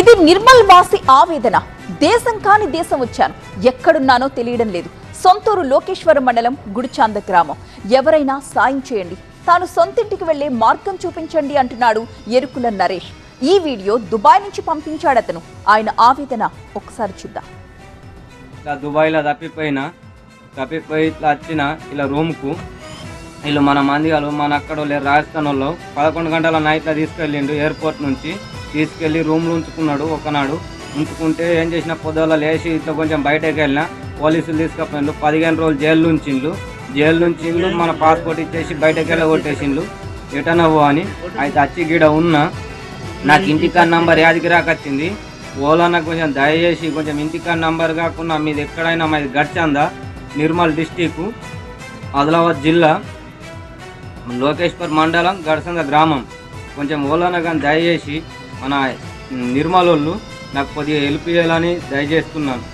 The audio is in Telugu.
ఇది నిర్మల్ వాసి ఆవేదన. దేశం కాని దేశం వచ్చాను. ఎక్కడున్నానో తెలియడం లేదు. సొంతూరు లోకేశ్వరం మండలం గుడిచాంద గ్రామం. ఎవరైనా సాయం చేయండి. తాను సొంతింటికి వెళ్ళే మార్గం చూపించండి అంటున్నాడు ఎరుకుల నరేష్. ఈ వీడియో దుబాయ్ నుంచి పంపించాడతను ఆయన ఆవేదన ఒకసారి చూద్దాం. ఇట్లా దుబాయ్లో తప్పిపోయినా తప్పిపోయి ఇట్లా వచ్చిన ఇలా రూమ్కు వీళ్ళు మన మంది వాళ్ళు మన అక్కడ రాజస్థాన్ వాళ్ళు పదకొండు గంటల నైట్లో తీసుకెళ్ళిండు ఎయిర్పోర్ట్ నుంచి. తీసుకెళ్ళి రూమ్లో ఉంచుకున్నాడు. ఒకనాడు ఉంచుకుంటే ఏం చేసిన పొద్దుల లేచి ఇట్లా కొంచెం బయటకు వెళ్ళిన పోలీసులు తీసుకుపోయిండు పదిహేను రోజులు జైలు ఉంచిండ్లు జైలు నుంచి మన పాస్పోర్ట్ ఇచ్చేసి బయటకు వెళ్ళ కొట్టేసిండ్లు రిటర్న్ అవ్వు అని. అయితే వచ్చి గీడ ఉన్నా నాకు ఇంటికా నంబర్ యాదికి రాకొచ్చింది. ఓలా నాకు కొంచెం దయచేసి కొంచెం ఇంటికా నంబర్ కాకుండా మీది ఎక్కడైనా మాది గడ్చందా? నిర్మల్ డిస్టిక్ ఆదిలాబాద్ జిల్లా లోకేశ్వర్ మండలం గడసంద గ్రామం. కొంచెం ఓలాన కానీ దయచేసి మన నిర్మల్ వాళ్ళు నాకు కొద్దిగా హెల్ప్ చేయాలని దయచేస్తున్నాను.